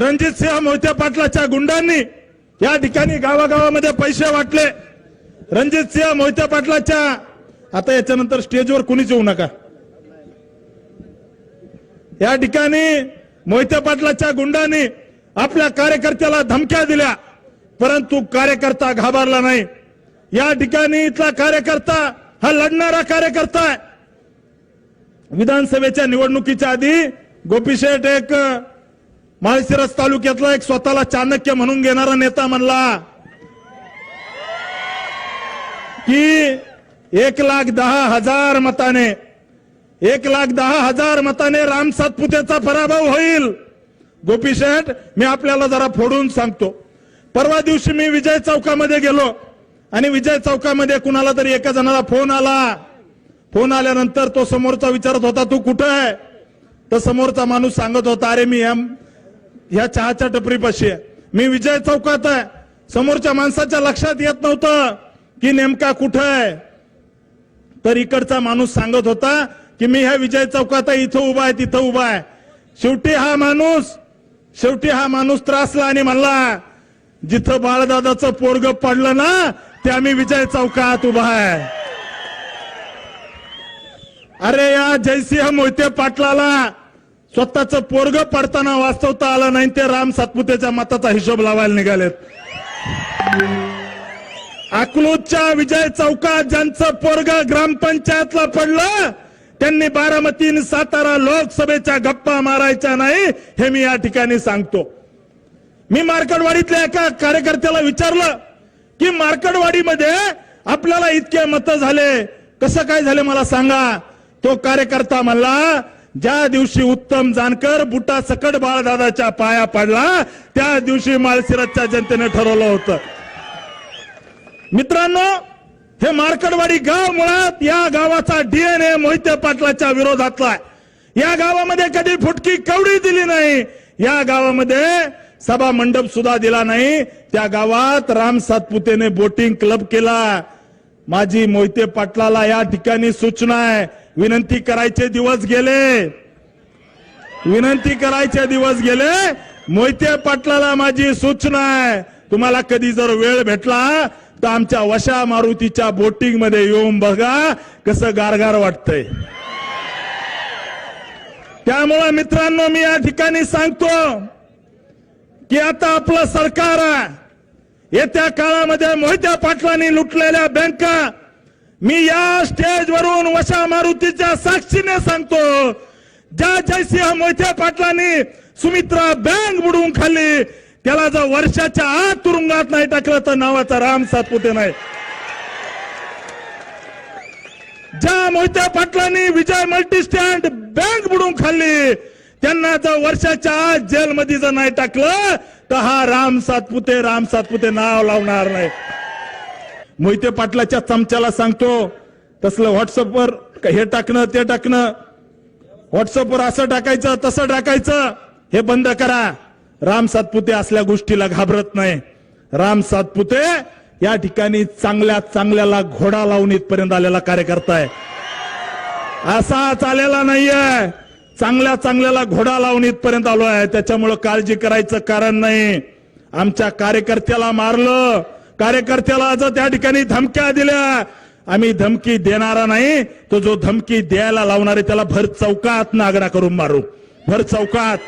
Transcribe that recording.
रणजित सिंह मोहित्या पाटलाच्या गुंडांनी या ठिकाणी गावागावामध्ये पैसे वाटले. रणजित सिंह मोहित्या पाटलाच्या आता याच्यानंतर स्टेजवर कुणीच येऊ नका. या ठिकाणी मोहित्या पाटलाच्या गुंडांनी आपल्या कार्यकर्त्याला धमक्या दिल्या परंतु कार्यकर्ता घाबरला नाही. या ठिकाणी इथला कार्यकर्ता हा लढणारा कार्यकर्ता आहे. विधानसभेच्या निवडणुकीच्या आधी गोपीशेठ एक माळशिरस तालुक्यातला एक स्वतःला चाणक्य म्हणून घेणारा नेता म्हणला की एक लाख दहा हजार मताने एक लाख दहा हजार मताने राम सातपुतेचा पराभव होईल. गोपी शेठ मी आपल्याला जरा फोडून सांगतो. परवा दिवशी मी विजय चौकामध्ये गेलो आणि विजय चौकामध्ये कुणाला तरी एका जणाला फोन आला. फोन आल्यानंतर तो समोरचा विचारत होता तू कुठं आहे? तर समोरचा माणूस सांगत होता अरे मी एम या चहाच्या टपरीपाशी. आहे मी विजय चौकात आहे. समोरच्या माणसाच्या लक्षात येत नव्हतं की नेमका कुठं आहे. तर इकडचा माणूस सांगत होता की मी ह्या विजय चौकात आहे इथं उभा आहे तिथं उभा आहे. शेवटी हा माणूस शेवटी हा माणूस त्रासला आणि म्हणला जिथं बाळदादाचं पोरग पडलं ना ते आम्ही विजय चौकात उभा आहे. अरे या जयसिंह मोहिते पाटलाला स्वतःचं पोरग पडताना वाचवता आलं नाही ते राम सातपुतेच्या मताचा हिशोब लावायला निघालेत. अकलूजच्या विजय चौकात ज्यांचं पोरग ग्रामपंचायतला पडलं त्यांनी बारामती सातारा लोकसभेच्या गप्पा मारायच्या नाही हे मी या ठिकाणी सांगतो. मी मार्कडवाडीतल्या एका कार्यकर्त्याला विचारलं की मार्कडवाडीमध्ये आपल्याला इतके मत झाले कसं काय झाले मला सांगा? तो कार्यकर्ता म्हणला ज्या दिवशी उत्तम जानकर बुटा सकट बाळदादाच्या पाया पडला त्या दिवशी माळशिरसच्या जनतेने ठरवलं होतं. मित्रांनो हे मार्कडवाडी गाव मुळात या गावाचा डीएनए मोहिते पाटलाच्या विरोधातला या गावामध्ये कधी फुटकी कवडी दिली नाही या गावामध्ये सभा मंडप सुद्धा दिला नाही. त्या गावात राम सातपुतेने बोटिंग क्लब केला. माझी मोहिते पाटलाला या ठिकाणी सूचना आहे. विनंती करायचे दिवस गेले. विनंती करायचे दिवस गेले. मोहिते पाटलाला माझी सूचना आहे. तुम्हाला कधी जर वेळ भेटला तर आमच्या वशा मारुतीच्या बोटिंगमध्ये येऊन बघा कसं गारगार वाटतंय. त्यामुळे मित्रांनो मी या ठिकाणी सांगतो की आता आपलं सरकार आहे. येत्या काळामध्ये मोहित्या पाटलांनी लुटलेल्या बँका मी या स्टेजवरून वशा मारुतीच्या साक्षीने सांगतो ज्या जयसिंह मोहित्या पाटलांनी सुमित्रा बँक बुडवून खाल्ली त्याला जर वर्षाच्या आत तुरुंगात नाही टाकलं तर नावाचा राम सातपुते नाही. ज्या मोहित्या पाटलांनी विजय मल्टी स्टँड बँक बुडून खाल्ली त्यांना जर वर्षाच्या आत जेलमध्ये जर नाही टाकलं तर हा राम सातपुते राम सातपुते नाव लावणार नाही. मोहिते पाटलाच्या चमच्याला सांगतो तसलं व्हॉट्सअपवर हे टाकणं ते टाकणं. व्हॉट्सअपवर असं टाकायचं तसं टाकायचं. हे बंद करा. राम सातपुते असल्या गोष्टीला घाबरत नाही. राम सातपुते या ठिकाणी चांगल्या चांगल्याला घोडा लावून इथपर्यंत आलेला कार्यकर्ता आहे. असा चालेला नाहीये. चांगल्या चांगल्याला घोडा लावून इथपर्यंत आलो आहे त्याच्यामुळं काळजी करायचं कारण नाही. आमच्या कार्यकर्त्याला मारलं. कार्यकर्त्याला जर त्या ठिकाणी धमक्या दिल्या. आम्ही धमकी देणारा नाही. तो जो धमकी द्यायला लावणार आहे त्याला भर चौकात नागरा करून मारू. भर चौकात.